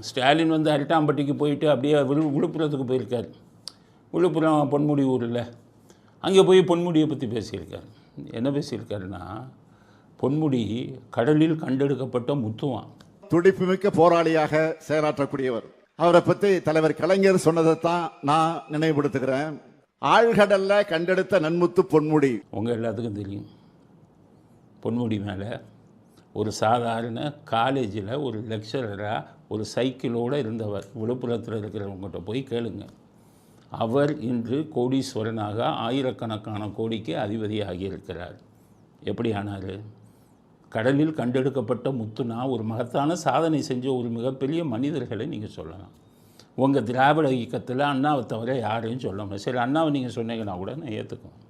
ஸ்டாலின் வந்து அரிட்டாம்பட்டிக்கு போயிட்டு அப்படியே விழு விழுப்புரத்துக்கு போயிருக்கார். விழுப்புரம் பொன்முடி ஊரில். அங்கே போய் பொன்முடியை பற்றி பேசியிருக்கார். என்ன பேசியிருக்காருன்னா பொன்முடி கடலில் கண்டெடுக்கப்பட்ட முத்துவான். துடிப்புமிக்க போராளியாக செயலாற்றக்கூடியவர். அவரை பத்தி தலைவர் கலைஞர் சொன்னதைத்தான் நான் நினைவுபடுத்துகிறேன். ஆழ்கடல்ல கண்டெடுத்த நன்முத்து பொன்முடி. உங்கள் எல்லாத்துக்கும் தெரியும். பொன்முடி மேலே ஒரு சாதாரண காலேஜில் ஒரு லெக்சரராக ஒரு சைக்கிளோடு இருந்தவர் விழுப்புரத்தில் இருக்கிறவங்ககிட்ட போய் கேளுங்க. அவர் இன்று கோடீஸ்வரனாக ஆயிரக்கணக்கான கோடிக்கு அதிபதியாகி இருக்கிறார் எப்படி ஆனார் கடலில் கண்டெடுக்கப்பட்ட முத்துனா ஒரு மகத்தான சாதனை செஞ்ச ஒரு மிகப்பெரிய மனிதர்களை நீங்கள் சொல்லலாம். உங்கள் திராவிட இயக்கத்தில் அண்ணாவை தவிர யாரையும் சொல்ல முடியும் சரி அண்ணாவை நீங்கள் சொன்னீங்கன்னா கூட நான் ஏற்றுக்குவேன்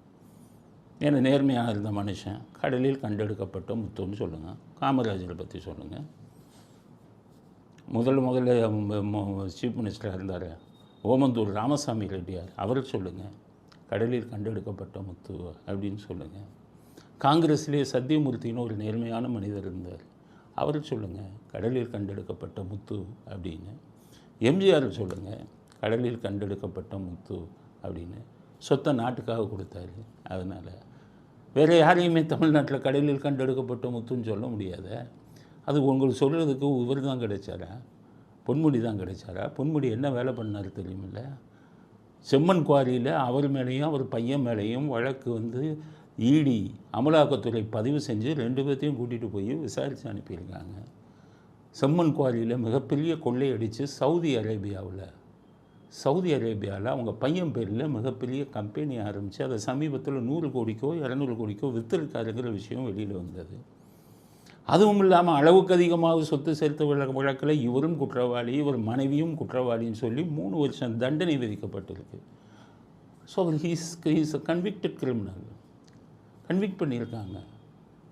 ஏன்னா நேர்மையாக இருந்த மனுஷன் கடலில் கண்டெடுக்கப்பட்ட முத்துன்னு சொல்லுங்கள் காமராஜரை பற்றி சொல்லுங்கள் முதல்ல முதல்ல சீஃப் மினிஸ்டராக இருந்தார். ஓமந்தூர் ராமசாமி ரெட்டியார். அவரை சொல்லுங்கள் கடலில் கண்டெடுக்கப்பட்ட முத்து அப்படின்னு சொல்லுங்கள் காங்கிரஸ்லேயே சத்தியமூர்த்தின்னு ஒரு நேர்மையான மனிதர் இருந்தார். அவரை சொல்லுங்கள் கடலில் கண்டெடுக்கப்பட்ட முத்து அப்படின்னு. எம்ஜிஆர் சொல்லுங்கள் கடலில் கண்டெடுக்கப்பட்ட முத்து அப்படின்னு. சொத்தை நாட்டுக்காக கொடுத்தாரு. அதனால் வேறு யாரையுமே தமிழ்நாட்டில் கடலில் கண்டெடுக்கப்பட்ட முத்துன்னு சொல்ல முடியாத. அது உங்களுக்கு சொல்கிறதுக்கு இவர் தான் கிடைச்சாரா? பொன்முடி தான் கிடைச்சாரா? பொன்முடி என்ன வேலை பண்ணார் தெரியுமில்ல? செம்மன் குவாரியில் அவர் மேலேயும் அவர் பையன் மேலேயும் வழக்கு வந்து இடி அமலாக்கத்துறை பதிவு செஞ்சு ரெண்டு பேர்த்தையும் கூட்டிகிட்டு போய் விசாரித்து அனுப்பியிருக்காங்க. செம்மன் குவாரியில் மிகப்பெரிய கொள்ளையடித்து சவுதி அரேபியாவில். சவுதி அரேபியாவில் அவங்க பையன் பேரில் மிகப்பெரிய கம்பெனி ஆரம்பித்து அதை சமீபத்தில் நூறு கோடிக்கோ இரநூறு கோடிக்கோ விற்றுருக்காருங்கிற விஷயம் வெளியில் வந்தது. அதுவும் இல்லாமல் அளவுக்கு அதிகமாக சொத்து சேர்த்து வழக்கில் இவரும் குற்றவாளி இவர் மனைவியும் குற்றவாளின்னு சொல்லி மூணு வருஷம் தண்டனை விதிக்கப்பட்டிருக்கு. So he's he's uh convicted criminal convict பண்ணியிருக்காங்க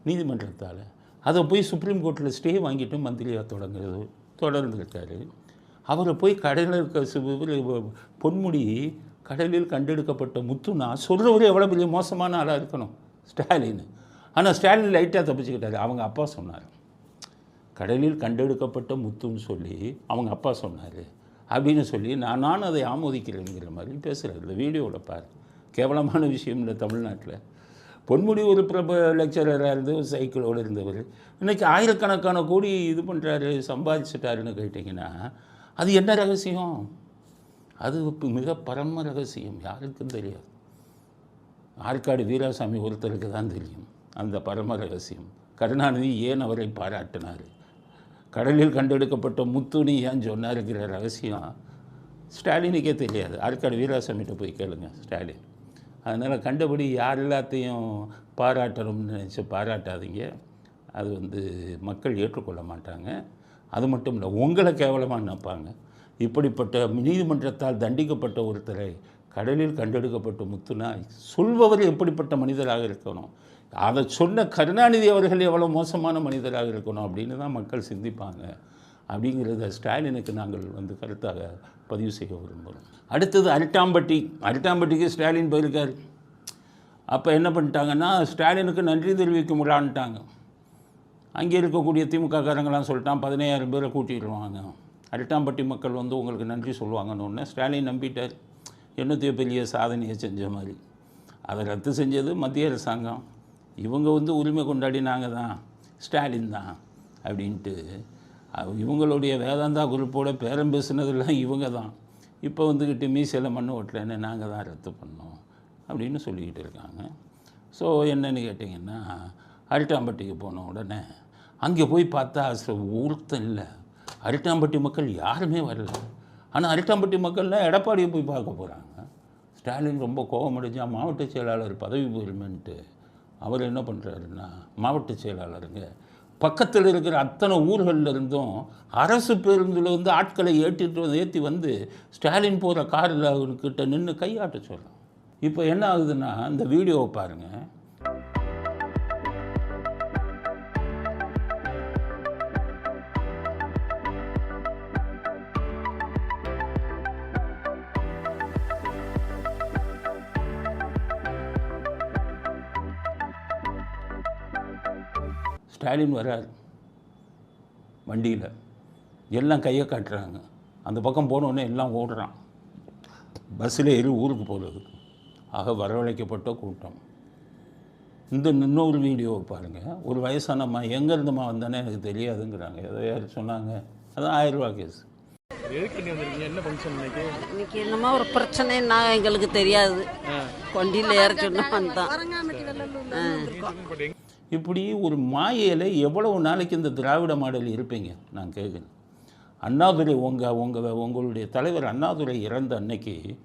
நீதிமன்றத்தால். அதை போய் சுப்ரீம் கோர்ட்டில் ஸ்டே வாங்கிட்டு மந்திரியாக தொடங்குறது தொடர்ந்துருக்காரு அவரை போய் கடலில் இருக்க பொன்முடி கடலில் கண்டெடுக்கப்பட்ட முத்துனா சொல்கிறவர் எவ்வளோ பெரிய மோசமான ஆளாக இருக்கணும். ஸ்டாலின். ஆனால் ஸ்டாலின் லைட்டாக தப்பிச்சுக்கிட்டாரு. அவங்க அப்பா சொன்னார். கடலில் கண்டெடுக்கப்பட்ட முத்துன்னு சொல்லி அவங்க அப்பா சொன்னார். அப்படின்னு சொல்லி நான் நான் அதை ஆமோதிக்கிறேங்கிற மாதிரி பேசுகிறார் இந்த வீடியோவில் பாரு. கேவலமான விஷயம் இல்லை தமிழ்நாட்டில். பொன்முடி ஒரு பிரப லெக்சரராக இருந்து ஒரு சைக்கிளோடு இருந்தவர். இன்றைக்கி ஆயிரக்கணக்கான கோடி இது பண்ணுறாரு சம்பாதிச்சிட்டாருன்னு கேட்டிங்கன்னா அது என்ன ரகசியம்? அது மிக பரம ரகசியம். யாருக்கும் தெரியாது. ஆற்காடு வீராசாமி ஒருத்தருக்கு தான் தெரியும். அந்த பரம ரகசியம். கருணாநிதி ஏன் அவரை பாராட்டினார்? கடலில் கண்டெடுக்கப்பட்ட முத்துன்னு ஏன் சொன்னாருங்கிற ரகசியம் ஸ்டாலினுக்கே தெரியாது. ஆற்காடு வீராசாமிகிட்ட போய் கேளுங்க ஸ்டாலின். அதனால் கண்டபடி யார் எல்லாத்தையும் பாராட்டணும்னு நினச்சி பாராட்டாதீங்க. அது வந்து மக்கள் ஏற்றுக்கொள்ள மாட்டாங்க. அது மட்டும் இல்லை உங்களை கேவலமாக நினைப்பாங்க. இப்படிப்பட்ட நீதிமன்றத்தால் தண்டிக்கப்பட்ட ஒருத்தரை கடலில் கண்டெடுக்கப்பட்ட முத்துனா சொல்பவர் எப்படிப்பட்ட மனிதராக இருக்கணும்? அதை சொன்ன கருணாநிதி அவர்கள் எவ்வளோ மோசமான மனிதராக இருக்கணும் அப்படின்னு தான் மக்கள் சிந்திப்பாங்க. அப்படிங்கிறத ஸ்டாலினுக்கு நாங்கள் வந்து கருத்தாக பதிவு செய்ய விரும்புகிறோம். அடுத்தது அரிட்டாம்பட்டி. அரிட்டாம்பட்டிக்கு ஸ்டாலின் போயிருக்கார். அப்போ என்ன பண்ணிட்டாங்கன்னா ஸ்டாலினுக்கு நன்றி தெரிவிக்கும் விழான்ட்டாங்க. அங்கே இருக்கக்கூடிய திமுக காரங்களாம் சொல்லிட்டான் பதினையாயிரம் பேரை கூட்டிடுவாங்க. அரிட்டாம்பட்டி மக்கள் வந்து உங்களுக்கு நன்றி சொல்லுவாங்கன்னு ஒன்று ஸ்டாலின் நம்பிட்டார். என்னத்தையோ பெரிய சாதனையை செஞ்ச மாதிரி. அதை ரத்து செஞ்சது மத்திய அரசாங்கம். இவங்க வந்து உரிமை கொண்டாடி நாங்கள் தான் ஸ்டாலின் தான் அப்படின்ட்டு. இவங்களுடைய வேதாந்தா குரூப்போட பேரம் பேசுனதெல்லாம் இவங்க தான். இப்போ வந்துக்கிட்டு மீசையில் மண்ணு ஓட்டலன்னு நாங்கள் தான் ரத்து பண்ணோம் அப்படின்னு சொல்லிக்கிட்டு இருக்காங்க. ஸோ என்னென்னு கேட்டிங்கன்னா அரிட்டாம்பட்டிக்கு போன உடனே அங்கே போய் பார்த்தா ச- இல்லை. அரிட்டாம்பட்டி மக்கள் யாருமே வரல. ஆனால் அரிட்டாம்பட்டி மக்கள்லாம் எடப்பாடியை போய் பார்க்க போகிறாங்க ஸ்டாலின் ரொம்ப கோபமடைஞ்சா மாவட்ட செயலாளர் பதவி போயிருமேன்ட்டு அவர் என்ன பண்ணுறாருன்னா மாவட்ட செயலாளருங்க பக்கத்தில் இருக்கிற அத்தனை ஊர்களில் இருந்தும் அரசு பேருந்தில் வந்து ஆட்களை ஏற்றிட்டு வந்து ஏற்றி வந்து ஸ்டாலின் போகிற காரில் அவர்கிட்ட நின்று கையாட்ட சொல்கிறோம் இப்போ என்ன ஆகுதுன்னா இந்த வீடியோவை பாருங்கள் ஸ்டாலின் வரார் வண்டியில். எல்லாம் கையை காட்டுறாங்க. அந்த பக்கம் போனோடனே எல்லாம் ஓடுறான். பஸ்ஸில் ஏறி ஊருக்கு போகிறது ஆக வரவழைக்கப்பட்ட கூட்டம். இந்த இன்னொரு வீடியோவை பாருங்கள் ஒரு வயசானம்மா எங்கேருந்துமா வந்தானே எனக்கு தெரியாதுங்கிறாங்க. ஏதோ யார் சொன்னாங்க. அதான் ஆயிரரூபா கேஸ். எதுக்கு நீ வந்திருக்கீங்க என்ன ஃபங்க்ஷன் இன்னைக்கு? இன்னைக்கு என்னமோ ஒரு பிரச்சனைன்னா எங்களுக்கு தெரியாது. கொண்டியில் ஏற சொன்னா வந்தான். இப்படி ஒரு மாயையில் எவ்வளவு நாளைக்கு இந்த திராவிட மாடல் இருப்பீங்க? நான் கேட்குறேன். அண்ணாதுரை உங்கள் உங்கள் உங்களுடைய தலைவர் அண்ணாதுரை இறந்த அன்னைக்கு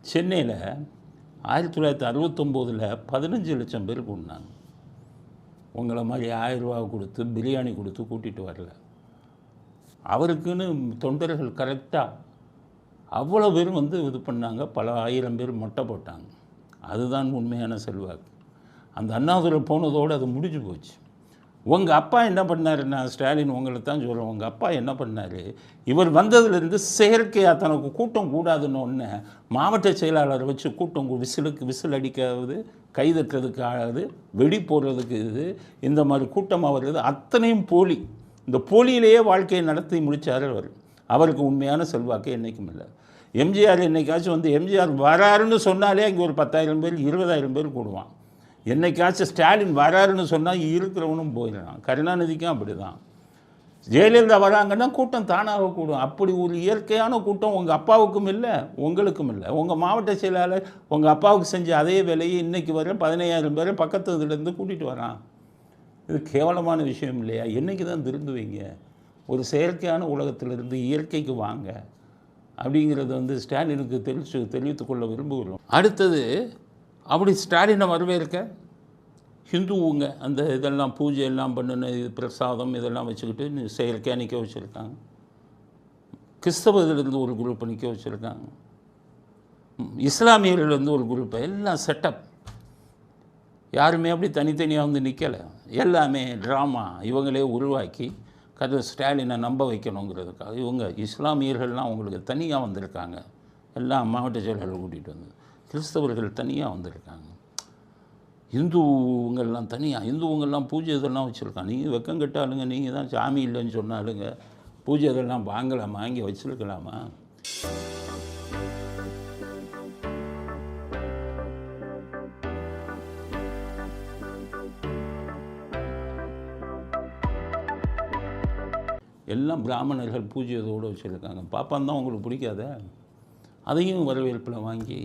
சென்னையில் ஆயிரத்தி தொள்ளாயிரத்தி அறுபத்தொம்போதில் பதினஞ்சு லட்சம் பேர் கூடினாங்க. உங்களை மாதிரி ஆயிரரூபா கொடுத்து பிரியாணி கொடுத்து கூட்டிகிட்டு வரல. அவருக்குன்னு தொண்டர்கள் கரெக்டாக அவ்வளோ பேரும் வந்து இது பண்ணாங்க. பல ஆயிரம் பேர் மொட்டை போட்டாங்க. அதுதான் உண்மையான செல்வாக்கு. அந்த அண்ணாதுரை போனதோடு அது முடிஞ்சு போச்சு. உங்கள் அப்பா என்ன பண்ணாருன்னா ஸ்டாலின் உங்களை தான் சொல்கிறேன் உங்கள் அப்பா என்ன பண்ணார் இவர் வந்ததுலேருந்து செயற்கையாக தனக்கு கூட்டம் கூடாதுன்னு ஒன்று மாவட்ட செயலாளரை வச்சு கூட்டம் விசிலுக்கு விசில் அடிக்காது கை தட்டுறதுக்கு ஆகாது வெடி போடுறதுக்கு இது இந்த மாதிரி கூட்டமாக வருது அத்தனையும் போலி. இந்த போலியிலேயே வாழ்க்கையை நடத்தி முடித்தார் அவர். அவருக்கு உண்மையான செல்வாக்கு என்றைக்கும் இல்லை. எம்ஜிஆர் என்னைக்காச்சும் வந்து எம்ஜிஆர் வராருன்னு சொன்னாலே அங்கே ஒரு பத்தாயிரம் பேர் இருபதாயிரம் பேர் கூடுவான். என்னைக்காச்சும் ஸ்டாலின் வராருன்னு சொன்னால் இருக்கிறவனும் போயிடலாம் கருணாநிதிக்கும் அப்படி தான் ஜெயலலிதா வராங்கன்னா கூட்டம் தானாக கூடும். அப்படி ஒரு இயற்கையான கூட்டம் உங்கள் அப்பாவுக்கும் இல்லை உங்களுக்கும் இல்லை. உங்கள் மாவட்ட செயலாளர் உங்கள் அப்பாவுக்கு செஞ்ச அதே வேலையை இன்றைக்கி வர பதினையாயிரம் பேரை பக்கத்து இதுலேருந்து கூட்டிகிட்டு வரான். இது கேவலமான விஷயம் இல்லையா? என்னைக்கு தான் திருந்துவீங்க? ஒரு செயற்கையான உலகத்திலிருந்து இயற்கைக்கு வாங்க. அப்படிங்கிறது வந்து ஸ்டாலினுக்கு தெளிச்சு தெரிவித்துக் கொள்ள விரும்புகிறோம். அடுத்தது அப்படி ஸ்டாலினை வரவேற்க ஹிந்துவுங்க அந்த இதெல்லாம் பூஜை எல்லாம் பண்ணின இது பிரசாதம் இதெல்லாம் வச்சுக்கிட்டு செயற்கையாக நிற்க வச்சுருக்காங்க. கிறிஸ்தவத்திலிருந்து ஒரு குரூப்பை நிற்க வச்சுருக்காங்க. இஸ்லாமியர்லேருந்து ஒரு குரூப்பை எல்லாம் செட்டப் யாருமே அப்படி தனித்தனியாக வந்து நிற்கலை எல்லாமே ட்ராமா இவங்களே உருவாக்கி கதை ஸ்டாலினை நம்ப வைக்கணுங்கிறதுக்காக இவங்க இஸ்லாமியர்கள்லாம் அவங்களுக்கு தனியாக வந்திருக்காங்க. எல்லாம் மாவட்ட செயலர்கள் கூட்டிகிட்டு வந்து. கிறிஸ்தவர்கள் தனியாக வந்திருக்காங்க. இந்துங்கள்லாம் தனியாக இந்துவங்கள்லாம் பூஜை இதெல்லாம் வச்சுருக்காங்க. நீங்கள் வெக்கம் கட்டாளுங்க நீங்கள் தான் சாமி இல்லைன்னு சொன்னாலுங்க பூஜை இதெல்லாம் வாங்கலாமா? இங்கே வச்சுருக்கலாமா? எல்லாம் பிராமணர்கள் பூஜை வச்சுருக்காங்க. பாப்பான் தான் உங்களுக்கு பிடிக்காத? அதையும் வரவேற்பில் வாங்கி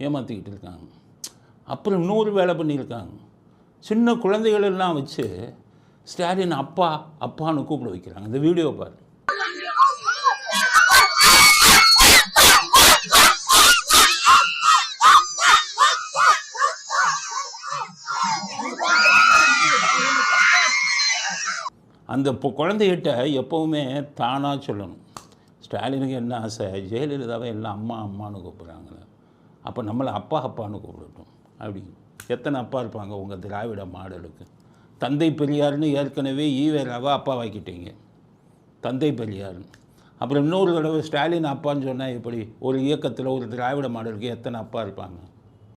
ஏமாற்றிக்கிட்டு இருக்காங்க. அப்புறம் இன்னொரு வேலை பண்ணியிருக்காங்க. சின்ன குழந்தைகள் எல்லாம் வச்சு ஸ்டாலின் அப்பா அப்பான்னு கூப்பிட வைக்கிறாங்க. இந்த வீடியோ பாரு. அந்த குழந்தைகிட்ட எப்போவுமே தானாக சொல்லணும். ஸ்டாலினுக்கு என்ன ஆசை? ஜெயலலிதாவை எல்லாம் அம்மா அம்மான்னு கூப்பிட்றாங்களே. அப்போ நம்மளை அப்பா அப்பான்னு கூப்பிடட்டும். அப்படி. எத்தனை அப்பா இருப்பாங்க? உங்கள் திராவிட மாடலுக்கு. தந்தை பெரியார்னு ஏற்கனவே ஈவேராவை அப்பா வாக்கிட்டீங்க தந்தை பெரியார்னு. அப்புறம் இன்னொரு தடவை ஸ்டாலின் அப்பான்னு சொன்னால் எப்படி ஒரு இயக்கத்தில் ஒரு திராவிட மாடலுக்கு எத்தனை அப்பா இருப்பாங்க?